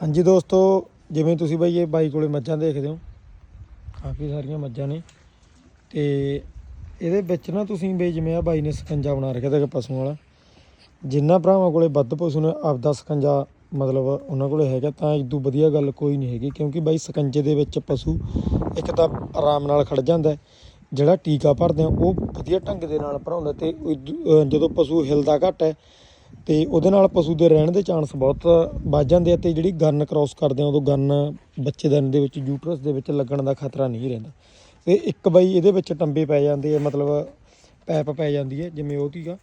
ਹਾਂਜੀ ਦੋਸਤੋ, ਜਿਵੇਂ ਤੁਸੀਂ ਬਾਈ ਇਹ ਬਾਈ ਕੋਲੇ ਮੱਝਾਂ ਦੇਖਦੇ ਹੋ, ਕਾਫੀ ਸਾਰੀਆਂ ਮੱਝਾਂ ਨੇ। ਤੇ ਇਹਦੇ ਵਿੱਚ ਨਾ ਤੁਸੀਂ ਬਈ ਜਿਵੇਂ ਆ ਬਾਈ ਨੇ ਸਕੰਜਾ ਬਣਾ ਰੱਖਿਆ ਤੇ ਪਸ਼ੂਆਂ ਵਾਲਾ, ਜਿੰਨਾ ਭਰਾਵਾਂ ਕੋਲੇ ਵੱਧ ਪਸ਼ੂ ਨੇ, ਆਪਦਾ ਸਕੰਜਾ ਮਤਲਬ ਉਹਨਾਂ ਕੋਲੇ ਹੈਗਾ, ਤਾਂ ਇਦੋਂ ਵਧੀਆ ਗੱਲ ਕੋਈ ਨਹੀਂ ਹੈਗੀ, ਕਿਉਂਕਿ ਬਾਈ ਸਕੰਜੇ ਦੇ ਵਿੱਚ ਪਸ਼ੂ ਇੱਕ ਤਾਂ ਆਰਾਮ ਨਾਲ ਖੜ ਜਾਂਦਾ ਜਿਹੜਾ ਟੀਕਾ ਭਰਦੇ ਆ, ਉਹ ਵਧੀਆ ਢੰਗ ਦੇ ਨਾਲ ਭਰਾਉਂਦਾ ਤੇ ਜਦੋਂ ਪਸ਼ੂ ਹਿਲਦਾ ਘੱਟ ਹੈ ਤੇ ਉਹਦੇ ਨਾਲ ਪਸ਼ੂ ਦੇ ਰਹਿਣ ਦੇ ਚਾਂਸ ਬਹੁਤ ਵੱਧ ਜਾਂਦੇ ਆ ਤੇ ਜਿਹੜੀ ਗਨ ਕ੍ਰਾਸ ਕਰਦੇ ਆ, ਉਦੋਂ ਗਨ ਬੱਚੇਦਾਨੀ ਦੇ ਵਿੱਚ ਯੂਟਰਸ ਦੇ ਵਿੱਚ ਲੱਗਣ ਦਾ ਖਤਰਾ ਨਹੀਂ ਰਹਿੰਦਾ। ਤੇ ਇੱਕ ਬਾਈ ਇਹਦੇ ਵਿੱਚ ਟੰਬੇ ਪੈ ਜਾਂਦੇ ਆ, ਮਤਲਬ ਪੈਪ ਪੈ ਜਾਂਦੀ ਹੈ ਜਿਵੇਂ ਉਹ ਤੀਗਾ।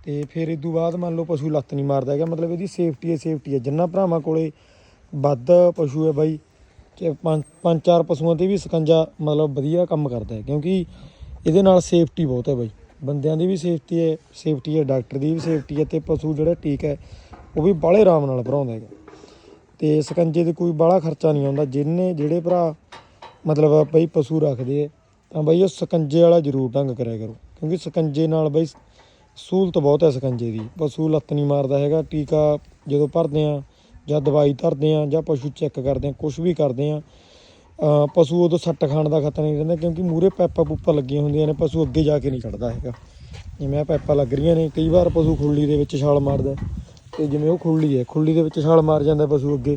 ਤੇ ਫਿਰ ਇਸ ਤੋਂ ਬਾਅਦ ਮੰਨ ਲਓ ਪਸ਼ੂ ਲੱਤ ਨਹੀਂ ਮਾਰਦਾ ਹੈਗਾ, ਮਤਲਬ ਇਹਦੀ ਸੇਫਟੀ ਹੈ ਸੇਫਟੀ ਹੈ। ਜਿੰਨਾ ਭਰਾਵਾਂ ਕੋਲੇ ਵੱਧ ਪਸ਼ੂ ਹੈ ਬਾਈ, ਕਿ ਪੰਜ ਪੰਜ ਚਾਰ ਪਸ਼ੂਆਂ ਤੇ ਵੀ ਸਕੰਜਾ ਮਤਲਬ ਵਧੀਆ ਕੰਮ ਕਰਦਾ ਹੈ, ਕਿਉਂਕਿ ਇਹਦੇ ਨਾਲ ਸੇਫਟੀ ਬਹੁਤ ਹੈ ਬਾਈ। ਬੰਦਿਆਂ ਦੀ ਵੀ ਸੇਫਟੀ ਹੈ ਸੇਫਟੀ ਹੈ ਡਾਕਟਰ ਦੀ ਵੀ ਸੇਫਟੀ ਹੈ ਤੇ ਪਸ਼ੂ ਜਿਹੜਾ ਟੀਕਾ ਹੈ, ਉਹ ਵੀ ਬਾਹਲੇ ਆਰਾਮ ਨਾਲ ਭਰਾਉਂਦਾ ਹੈਗਾ। ਤੇ ਸਕੰਜੇ ਤੇ ਕੋਈ ਬਾਹਲਾ ਖਰਚਾ ਨਹੀਂ ਆਉਂਦਾ, ਜਿੰਨੇ ਜਿਹੜੇ ਭਰਾ ਮਤਲਬ ਬਈ ਪਸ਼ੂ ਰੱਖਦੇ ਆ ਤਾਂ ਬਈ ਉਹ ਸਕੰਜੇ ਵਾਲਾ ਜ਼ਰੂਰ ਢੰਗ ਕਰਿਆ ਕਰੋ, ਕਿਉਂਕਿ ਸਕੰਜੇ ਨਾਲ ਬਈ ਸਹੂਲਤ ਬਹੁਤ ਹੈ ਸਕੰਜੇ ਦੀ। ਪਸ਼ੂ ਲੱਤ ਨਹੀਂ ਮਾਰਦਾ ਹੈਗਾ, ਟੀਕਾ ਜਦੋਂ ਭਰਦੇ ਆ ਜਾਂ ਦਵਾਈ ਧਰਦੇ ਆ ਜਾਂ ਪਸ਼ੂ ਚੈੱਕ ਕਰਦੇ ਆ ਕੁਝ ਵੀ ਕਰਦੇ ਆ ਪਸ਼ੂ ਉਦੋਂ ਸੱਟ ਖਾਣ ਦਾ ਖਤਰਾ ਨਹੀਂ ਰਹਿੰਦਾ ਕਿਉਂਕਿ ਮੂਰੇ ਪੈਪਾਂ ਪੂਪਾਂ ਲੱਗੀਆਂ ਹੁੰਦੀਆਂ ਨੇ, ਪਸ਼ੂ ਅੱਗੇ ਜਾ ਕੇ ਨਹੀਂ ਚੜਦਾ ਹੈਗਾ। ਜਿਵੇਂ ਆ ਪੈਪਾਂ ਲੱਗ ਰਹੀਆਂ ਨੇ, ਕਈ ਵਾਰ ਪਸ਼ੂ ਖੁਰਲੀ ਦੇ ਵਿੱਚ ਛਾਲ ਮਾਰਦਾ ਹੈ ਤੇ ਜਿਵੇਂ ਉਹ ਖੁਰਲੀ ਹੈ, ਖੁਰਲੀ ਦੇ ਵਿੱਚ ਛਾਲ ਮਾਰ ਜਾਂਦਾ ਪਸ਼ੂ ਅੱਗੇ,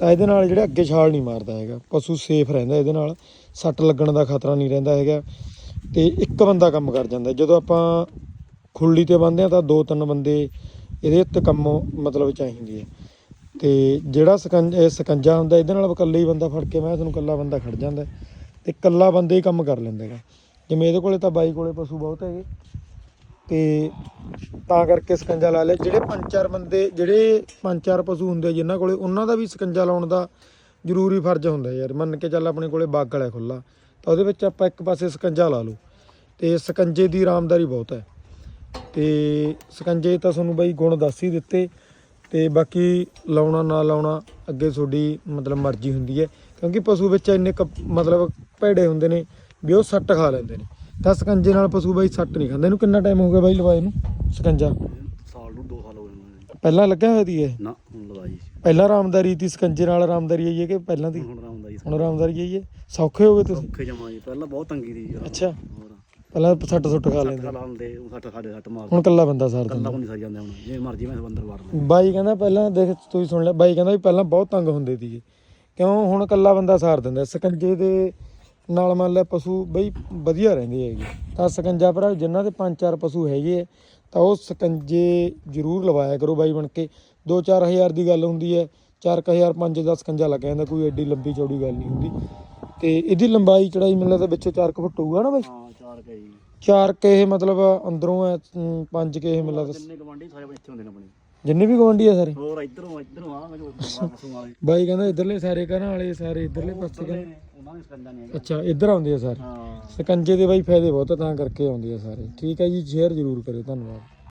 ਤਾਂ ਇਹਦੇ ਨਾਲ ਜਿਹੜਾ ਅੱਗੇ ਛਾਲ ਨਹੀਂ ਮਾਰਦਾ ਹੈਗਾ। ਪਸ਼ੂ ਸੇਫ ਰਹਿੰਦਾ ਇਹਦੇ ਨਾਲ, ਸੱਟ ਲੱਗਣ ਦਾ ਖਤਰਾ ਨਹੀਂ ਰਹਿੰਦਾ ਹੈਗਾ ਤੇ ਇੱਕ ਬੰਦਾ ਕੰਮ ਕਰ ਜਾਂਦਾ। ਜਦੋਂ ਆਪਾਂ ਖੁਰਲੀ ਤੇ ਬੰਨਦੇ ਆ ਤਾਂ ਦੋ ਤਿੰਨ ਬੰਦੇ ਇਹਦੇ ਉੱਤੇ ਕੰਮ ਮਤਲਬ ਚਾਹੀਦੇ ਹੈ। ਤੇ ਜਿਹੜਾ ਸਕੰਜ ਇਹ ਸਕੰਜਾ ਹੁੰਦਾ, ਇਹਦੇ ਨਾਲ ਇਕੱਲੇ ਹੀ ਬੰਦਾ ਫੜ ਕੇ ਮੈਂ ਤੁਹਾਨੂੰ ਇਕੱਲਾ ਬੰਦਾ ਖੜ ਜਾਂਦਾ ਤੇ ਇਕੱਲਾ ਬੰਦੇ ਹੀ ਕੰਮ ਕਰ ਲੈਂਦਾ ਹੈਗਾ। ਜਿਵੇਂ ਇਹਦੇ ਕੋਲੇ ਤਾਂ ਬਾਈ ਕੋਲੇ ਪਸ਼ੂ ਬਹੁਤ ਹੈਗੇ। ਤੇ ਤਾਂ ਕਰਕੇ ਸਕੰਜਾ ਲਾ ਲਿਆ। ਜਿਹੜੇ ਪੰਜ ਚਾਰ ਬੰਦੇ, ਜਿਹੜੇ ਪੰਜ ਚਾਰ ਪਸ਼ੂ ਹੁੰਦੇ ਜਿਨ੍ਹਾਂ ਕੋਲੇ, ਉਹਨਾਂ ਦਾ ਵੀ ਸਕੰਜਾ ਲਾਉਣ ਦਾ ਜ਼ਰੂਰੀ ਫਰਜ਼ ਹੁੰਦਾ ਯਾਰ। ਮੰਨ ਕੇ ਚੱਲ ਆਪਣੇ ਕੋਲੇ ਬਾਗਲ ਹੈ ਖੁੱਲਾ ਤਾਂ ਉਹਦੇ ਵਿੱਚ ਆਪਾਂ ਇੱਕ ਪਾਸੇ ਸਕੰਜਾ ਲਾ ਲਓ। ਤੇ ਸਕੰਜੇ ਦੀ ਆਰਾਮਦਾਰੀ ਬਹੁਤ ਹੈ। ਤੇ ਸਕੰਜੇ ਤਾਂ ਤੁਹਾਨੂੰ ਬਾਈ ਗੁਣ ਦੱਸ ਹੀ ਦਿੱਤੇ। ਤੇ ਬਾਕੀ ਲਾਉਣਾ ਨਾ ਲਾਉਣਾ ਅੱਗੇ ਤੁਹਾਡੀ ਮਤਲਬ ਮਰਜ਼ੀ ਹੁੰਦੀ ਹੈ। ਕਿਉਂਕਿ ਪਸ਼ੂ ਵਿੱਚ ਇੰਨੇ ਮਤਲਬ ਭੇੜੇ ਹੁੰਦੇ ਨੇ ਵੀ ਉਹ ਸੱਟ ਖਾ ਲੈਂਦੇ ਨੇ। ਤਾਂ ਸਕੰਜੇ ਨਾਲ ਪਸ਼ੂ ਬਾਈ ਸੱਟ ਨਹੀਂ ਖਾਂਦੇ। ਇਹਨੂੰ ਕਿੰਨਾ ਟਾਈਮ ਹੋ ਗਿਆ ਬਾਈ ਲਵਾਏ ਨੂੰ? ਸਕੰਜਾ? ਸਾਲ ਨੂੰ 2 ਸਾਲ ਹੋ ਗਏ ਪਹਿਲਾਂ ਲੱਗਿਆ ਹੋਇਆ ਦੀ ਇਹ? ਨਾ ਹੁਣ ਲਵਾਈ ਸੀ। ਪਹਿਲਾਂ ਆਰਾਮਦਾਰੀ ਦੀ ਸਕੰਜੇ ਨਾਲ ਆਰਾਮਦਾਰੀ ਆਈ ਹੈ ਕਿ ਪਹਿਲਾਂ ਦੀ? ਹੁਣ ਹੁਣ ਆਰਾਮਦਾਰੀ ਆਈ ਹੈ। ਸੌਖੇ ਹੋ ਗਏ ਤੁਸੀਂ? ਔਖੇ ਜਮਾ ਜੀ। ਪਹਿਲਾਂ ਬਹੁਤ ਤੰਗੀ ਦੀ ਅੱਛਾ। ਪਹਿਲਾਂ ਸੱਟ ਸੁੱਟ ਖਾ ਸੱਟ ਲੈਂਦੇ। ਲਾਉਂਦੇ ਉਹ ਸੱਟ ਸਾਡੇ ਸੱਟ ਮਾਰ ਹੁਣ ਕੱਲਾ ਬੰਦਾ ਸਾਰ ਕੱਲਾ ਦਿੰਦਾ। ਕੋਈ ਨਹੀਂ ਸਰ ਜਾਂਦੇ ਹੁਣ ਜੇ ਮਰਜ਼ੀ ਮੈਂ ਵੜ ਲੈ ਬਾਈ ਕਹਿੰਦਾ ਪਹਿਲਾਂ ਦੇਖ ਤੁਸੀਂ ਸੁਣ ਲਿਆ ਬਾਈ ਕਹਿੰਦਾ ਵੀ ਪਹਿਲਾਂ ਬਹੁਤ ਤੰਗ ਹੁੰਦੇ ਸੀਗੇ। ਕਿਉਂ? ਹੁਣ ਕੱਲਾ ਬੰਦਾ ਸਾਰ ਦਿੰਦਾ। ਸਕੰਜੇ ਦੇ ਨਾਲ ਮੰਨ ਲਿਆ ਪਸ਼ੂ ਬਈ ਵਧੀਆ ਰਹਿੰਦੇ ਹੈਗੇ। ਤਾਂ ਸਕੰਜਾ ਭਰਾ ਜਿਨ੍ਹਾਂ ਦੇ ਪੰਜ ਚਾਰ ਪਸ਼ੂ ਹੈਗੇ ਆ, ਤਾਂ ਉਹ ਸਕੰਜੇ ਜ਼ਰੂਰ ਲਵਾਇਆ ਕਰੋ ਬਾਈ ਬਣ ਕੇ। 2-4000 ਦੀ ਗੱਲ ਹੁੰਦੀ ਹੈ 4000 5 ਦਾ ਸਕੰਜਾ ਲੱਗ ਜਾਂਦਾ ਕੋਈ ਐਡੀ ਲੰਬੀ ਚੌੜੀ ਗੱਲ ਨਹੀਂ ਹੁੰਦੀ। ਤੇ ਇਹਦੀ ਲੰਬਾਈ ਚੜਾਈ ਮੈਨੂੰ ਲੱਗਦਾ ਵਿੱਚੋਂ 4 ਫੁੱਟ ਹੋਊਗਾ ਨਾ ਬਾਈ? ਹਾਂ ਚਾਰ ਕੇ ਜੀ। 4 ਕੇ ਇਹ ਮਤਲਬ ਅੰਦਰੋਂ ਹੈ 5 ਕੇ ਇਹ ਮੈਨੂੰ ਲੱਗਦਾ। ਜਿੰਨੇ ਗਵਾਂਢੀ ਸਾਰੇ ਇੱਥੇ ਹੁੰਦੇ ਨੇ ਆਪਣੇ। ਜਿੰਨੇ ਵੀ ਗਵਾਂਢੀ ਆ ਸਾਰੇ? ਹੋਰ ਇਧਰੋਂ ਇਧਰੋਂ ਆ ਵਾਲੇ ਬਾਈ ਕਹਿੰਦਾ ਇਧਰਲੇ ਸਾਰੇ ਘਰਾਂ ਵਾਲੇ ਸਾਰੇ ਇਧਰਲੇ ਪਾਸੇ ਘਰ ਉਹਨਾਂ ਨੇ ਸਕੰਦਾ ਨਹੀਂ ਅੱਛਾ ਇੱਧਰ ਆਉਂਦੇ ਆ ਸਾਰੇ? ਹਾਂ। ਸਕੰਜੇ ਦੇ ਬਾਈ ਫਾਇਦੇ ਬਹੁਤ ਆ ਤਾਂ ਕਰਕੇ ਆਉਂਦੇ ਆ ਸਾਰੇ। ਠੀਕ ਹੈ ਜੀ ਸ਼ੇਅਰ ਜ਼ਰੂਰ ਕਰਿਓ ਧੰਨਵਾਦ।